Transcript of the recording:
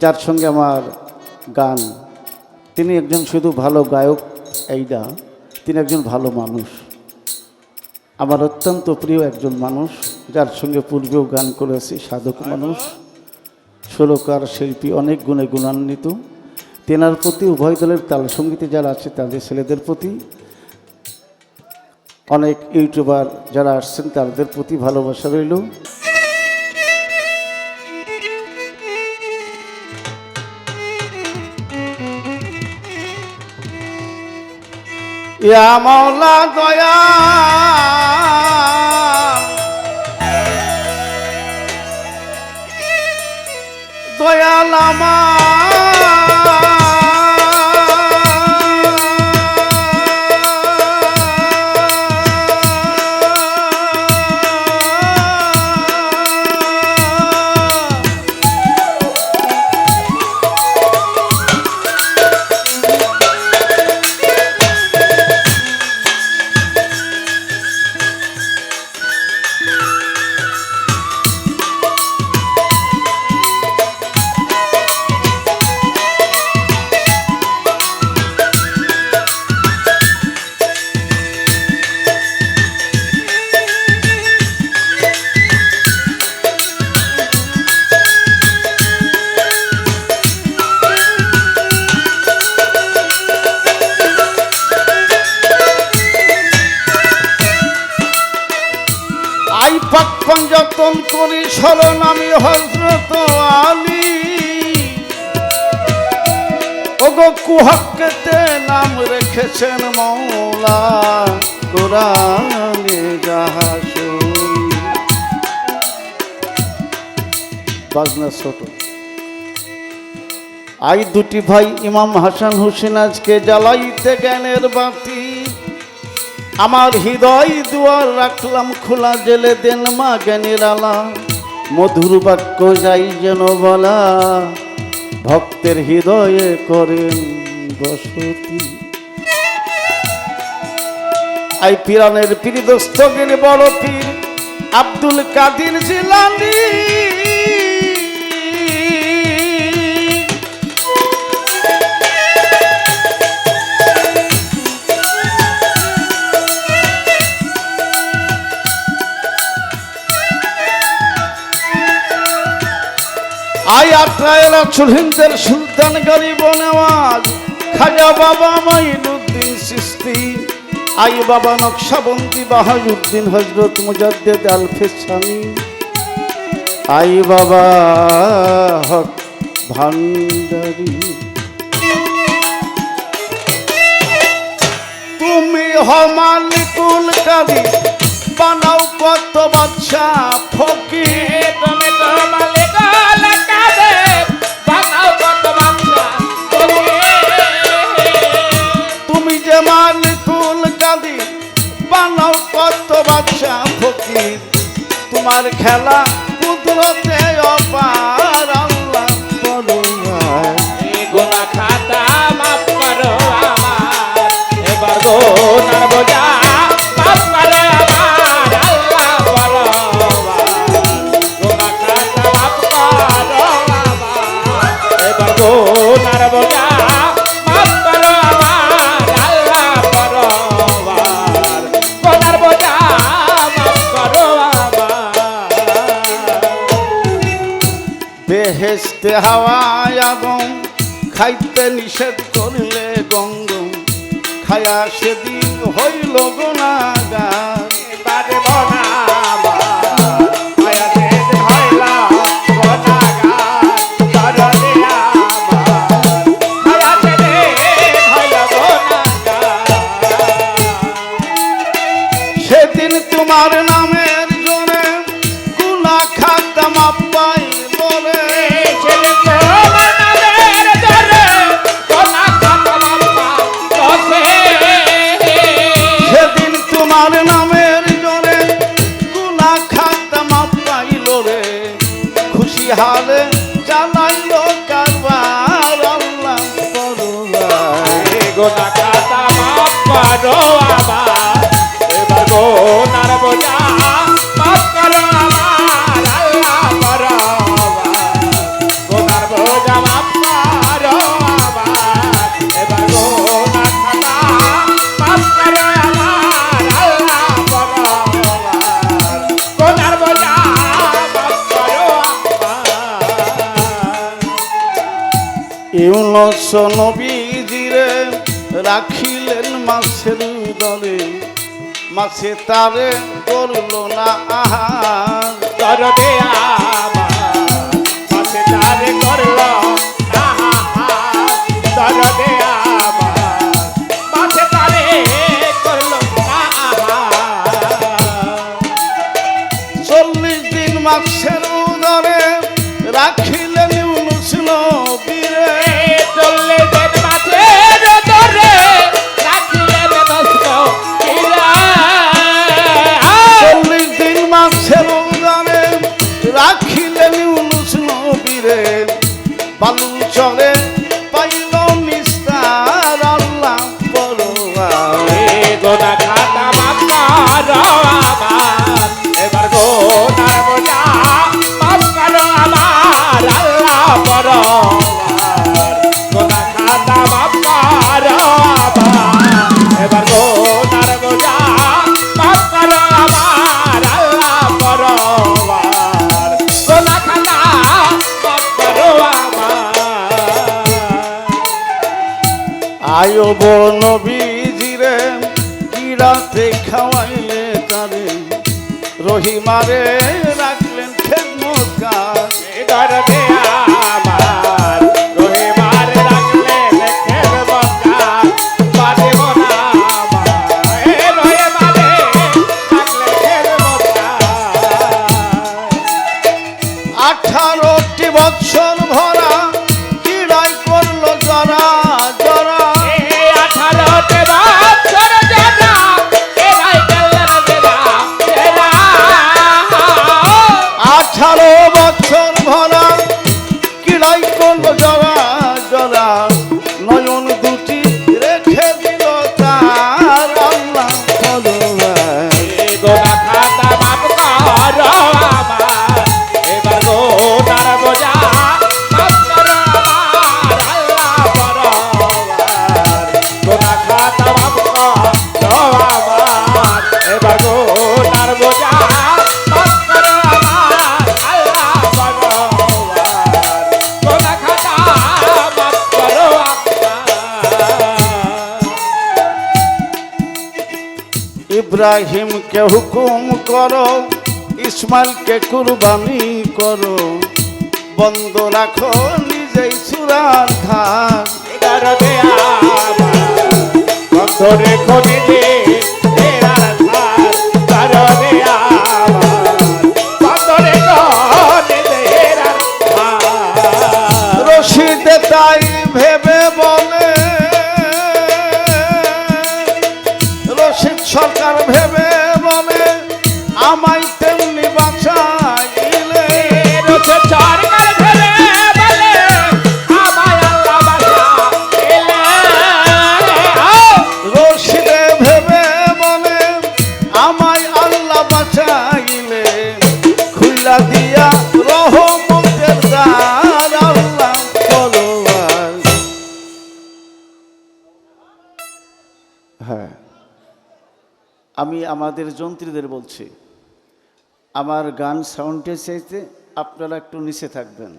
যার সঙ্গে আমার গান। তিনি একজন শুধু ভালো গায়ক এইটা তিনি একজন ভালো মানুষ। আমার অত্যন্ত প্রিয় একজন মানুষ, যার সঙ্গে পূর্বেও গান করেছি, সাধক মানুষ, সুরকার, শিল্পী, অনেক গুণে গুণান্বিত। তেনার প্রতি উভয় দলের তাল সঙ্গীতে যারা আছে, তাদের ছেলেদের প্রতি, অনেক ইউটিউবার যারা আসছেন, তাদের প্রতি ভালোবাসা রইল। ইয়া মাওলা দয়া। দয়াল আমার। পঞ্জতন করি স্মরণ আমি হজরত আলী। ওগো কুহকতে নাম রেখেছেন মৌলা কোরআনে যাহা বাজনা ছোট। আই দুটি ভাই ইমাম হাসান হুসেন আজকে জ্বালাইতে জ্ঞানের বাতি। আমার হৃদয় দুয়ার রাখলাম খোলা জেলে দেন মা জ্ঞানের আলা। মধুর বাক্য যাই যেন বলা। ভক্তের হৃদয়ে করেন বসতি। আই পিরানের পীরদস্তগের বড় পীর আব্দুল কাদির জিলানি। আই আট্রায়ের সুলতান গরিব নেওয়াজ খাজা বাবা মাইনুদ্দিন সিস্তি। আই বাবা নকশাবন্দি বাহাজুদ্দিন হজরত মুজাদ্দেদ আলফেসানি। আই বাবা হক ভান্ডারি। তুমি হমালিকুল কাদি বানাও কত বাচ্চা ফকির। বানাও কত বাচ্চা ফকির। তোমার খেলা কুদরতে অপার। বেহেস্তে হাওয়ায় আগুন খাইতে নিষেধ করলে গঙ্গম খায়া সেদিন হইল গোনাগার। বারে গোনা কাটা মাপ করো আমার এবার গোনার বোঝা মাপ করো আমার আল্লাহ করো গোনার বোঝা মাপ করো আমার এবার গোনা কাটা মাপ করো আমার আল্লাহ করো গোনার বোঝা মাপ করো আমার ইউনস নবী রাখিলেন মাছের দলে। মাছে তারে করল না আহা আয়ব নবীজিরে গিরাতে খাওয়াইলে তারে? রহিমারে রাখ ইব্রাহিমকে হুকুম করো ইসমাইলকে কুরবানি করো। বন্ধ রাখো নিজেই সুরার ঘাট কত রেখো দিলে আমি আমাদের যন্ত্রীদের বলছি আমার গান সাউন্ডে চাইতে আপনারা একটু নিচে থাকবেন।